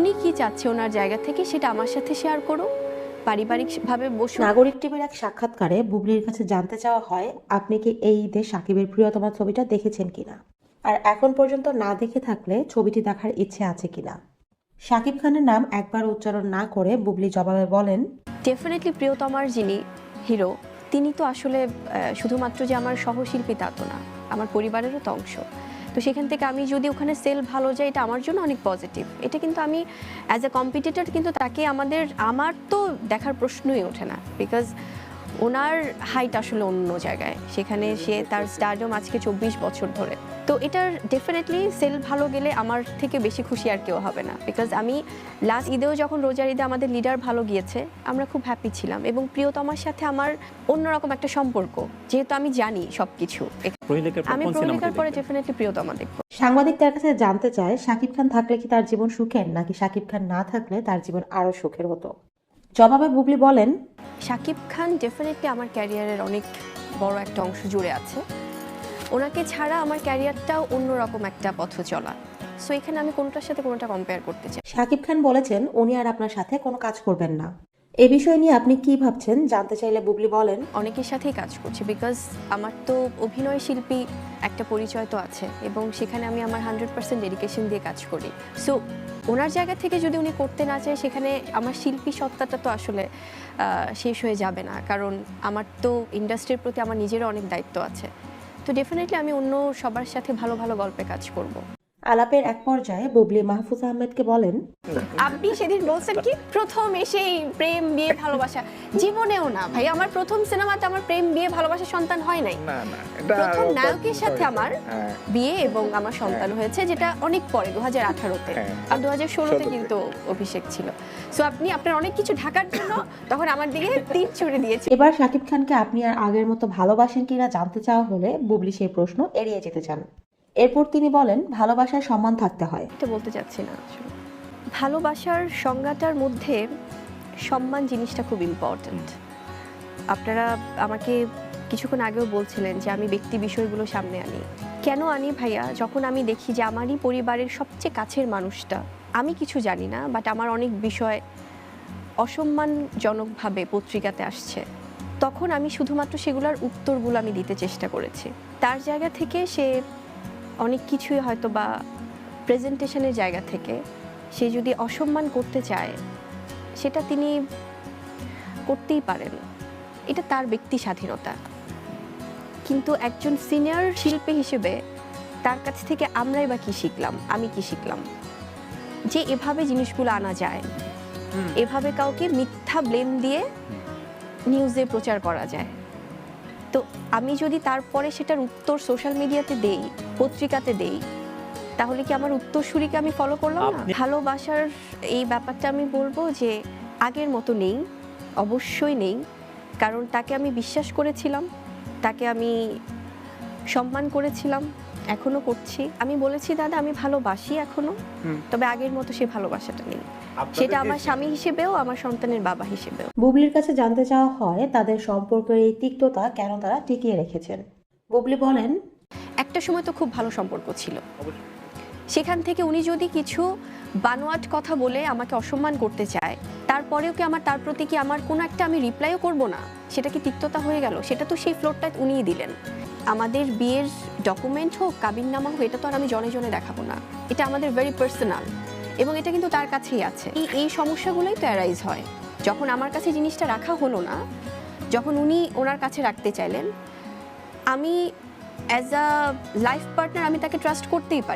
উনি কি চাচ্ছে ওনার জায়গা থেকে সেটা আমার সাথে শেয়ার করো পারিবারিকভাবে বসু নাগরিক টিভির এক সাক্ষাৎকারে বুবলির কাছে জানতে চাওয়া হয় আপনি কি এই ঈদে সাকিবের প্রিয়তমা ছবিটা দেখেছেন কিনা? আর এখন পর্যন্ত না দেখে থাকলে ছবিটি দেখার ইচ্ছে আছে কিনা? সাকিব খানের নাম একবার উচ্চারণ না করে বুবলি জবাবে বলেন ডেফিনেটলি প্রিয়তমার যিনি হিরো তিনি তো আসলে শুধুমাত্র যে আমার সহশিল্পী তা তো না আমার পরিবারেরও তো অংশ। সেখান থেকে আমি যদি ওখানে সেল ভালো যায়, এটা আমার জন্য অনেক পজিটিভ এটা কিন্তু আমি অ্যাজ এ কম্পিটিটর কিন্তু তাকে আমাদের, আমার তো দেখার প্রশ্নই ওঠে না। বিকজ ওনার হাইট আসলে অন্য জায়গায়। সেখানে সে তার স্টারডম আজকে চব্বিশ বছর ধরে। তো এটার ডেফিনেটলি সেল ভালো গেলে আমার থেকে বেশি খুশি আর কেউ হবে না। বিকজ আমি লাস্ট ঈদেও যখন রোজার ঈদে আমাদের লিডার ভালো গিয়েছে আমরা খুব হ্যাপি ছিলাম। এবং প্রিয়তমার সাথে আমার অন্যরকম একটা সম্পর্ক যেহেতু আমি জানি সব কিছু আমি প্রহেলিকার পরে ডেফিনেটলি প্রিয়তমা দেখব। সাংবাদিক তার কাছে জানতে চায় শাকিব খান থাকলে কি তার জীবন সুখের? নাকি শাকিব খান না থাকলে তার জীবন আরও সুখের হতো? জবাবে বুবলি বলেন শাকিব খান ডেফিনেটলি আমার ক্যারিয়ারের অনেক বড় একটা অংশ জুড়ে আছে। ওনাকে ছাড়া আমার ক্যারিয়ারটাও অন্যরকম একটা পথ চলা। সো এখানে আমি কোনটার সাথে কোনোটা কম্পেয়ার করতে চাই? শাকিব খান বলেছেন, উনি আর আপনার সাথে কোনো কাজ করবেন না। এ বিষয় নিয়ে আপনি কি ভাবছেন? জানতে চাইলে বুবলি বলেন। অনেকের সাথেই কাজ করছি বিকজ আমার তো অভিনয় শিল্পী একটা পরিচয় তো আছে এবং সেখানে আমি আমার হান্ড্রেড পার্সেন্ট ডেডিকেশন দিয়ে কাজ করি। সো ওনার জায়গা থেকে যদি উনি করতে না চায়, সেখানে আমার শিল্পী সত্তাটা তো আসলে শেষ হয়ে যাবে না। কারণ আমার তো ইন্ডাস্ট্রির প্রতি আমার নিজেরও অনেক দায়িত্ব আছে। তো ডেফিনেটলি আমি অন্য সবার সাথে ভালো ভালো গল্পে কাজ করব। আলাপের এক পর্যায়ে বুবলি মাহফুজ আহমেদকে বলেন আপনি সেদিন বলছেন কি প্রথম এসেই প্রেম বিয়ে ভালোবাসা। জীবনেও না ভাই আমার প্রথম সিনেমাতে আমার প্রেম বিয়ে ভালোবাসা সন্তান হয় নাই। না না প্রথম নায়কের সাথে আমার হ্যাঁ, বিয়ে এবং আমার সন্তান হয়েছে যেটা অনেক পরে দু হাজার আঠারোতে। হ্যাঁ। আর দু হাজার ষোলোতে। কিন্তু অভিষেক ছিল। সো আপনি আপনার অনেক কিছু ঢাকার জন্য তখন আমার দিকে তীর ছুড়ে দিয়েছে। এবার সাকিব খানকে আপনি আর আগের মতো ভালোবাসেন কিনা জানতে চাওয়া হলে বুবলি সেই প্রশ্ন এড়িয়ে যেতে চান। এরপর তিনি বলেন ভালোবাসায় সম্মান থাকতে হয়। এটা বলতে চাচ্ছি না ভালোবাসার সংজ্ঞাটার মধ্যে সম্মান জিনিসটা খুব ইম্পর্ট্যান্ট আপনারা আমাকে কিছুক্ষণ আগেও বলছিলেন যে আমি ব্যক্তি বিষয়গুলো সামনে আনি। কেন আনি ভাইয়া? যখন আমি দেখি যে আমারই পরিবারের সবচেয়ে কাছের মানুষটা, আমি কিছু জানি না বাট আমার অনেক বিষয় অসম্মানজনকভাবে পত্রিকাতে আসছে, তখন আমি শুধুমাত্র সেগুলোর উত্তরগুলো আমি দিতে চেষ্টা করেছি। তার জায়গা থেকে সে অনেক কিছুই হয়তো বা প্রেজেন্টেশনের জায়গা থেকে সে যদি অসম্মান করতে চায় সেটা তিনি করতেই পারেন। এটা তার ব্যক্তি স্বাধীনতা। কিন্তু একজন সিনিয়র শিল্পী হিসেবে তার কাছ থেকে আমরাই বা কি শিখলাম আমি কি শিখলাম? যে এভাবে জিনিসগুলো আনা যায় এভাবে কাউকে মিথ্যা ব্লেম দিয়ে নিউজে প্রচার করা যায়। তো আমি যদি তারপরে সেটার উত্তর সোশ্যাল মিডিয়াতে দেই পত্রিকাতে দেই তাহলে কি আমার উত্তরসূরিকে আমি ফলো করলাম না? ভালোবাসার এই ব্যাপারটা আমি বলব যে আগের মতো নেই অবশ্যই নেই কারণ তাকে আমি বিশ্বাস করেছিলাম তাকে আমি সম্মান করেছিলাম এখনও করছি। আমি বলেছি দাদা আমি ভালোবাসি এখনও। তবে আগের মতো সে ভালোবাসাটা নেই। সেটা আমার স্বামী হিসেবেও আমার সন্তানের বাবা হিসেবেও। বুবলির কাছে জানতে চাওয়া হয় তাদের সম্পর্কের এই তিক্ততা কেন তারা টিকিয়ে রেখেছেন? বুবলি বলেন একটা সময় তো খুব ভালো সম্পর্ক ছিল। সেখান থেকে উনি যদি কিছু বানোয়াট কথা বলে আমাকে অসম্মান করতে চায়, তারপরেও কি আমার, তার প্রতি কি আমার কোনো একটা আমি রিপ্লাইও করব না? সেটা কি তিক্ততা হয়ে গেল? সেটা তো সেই ফ্লোরটা উনিই দিলেন। আমাদের বিয়ের ডকুমেন্ট হোক, কাবিননামা হোক, এটা তো আর আমি জনে জনে দেখাবো না। এটা আমাদের ভেরি পার্সোনাল এবং এটা কিন্তু তার কাছেই আছে। এই এই সমস্যাগুলোই তো অ্যারাইজ হয়। যখন আমার কাছে জিনিসটা রাখা হলো না, যখন উনি ওনার কাছে রাখতে চাইলেন, আমি অ্যাজ আ লাইফ পার্টনার আমি তাকে ট্রাস্ট করতেই পারি।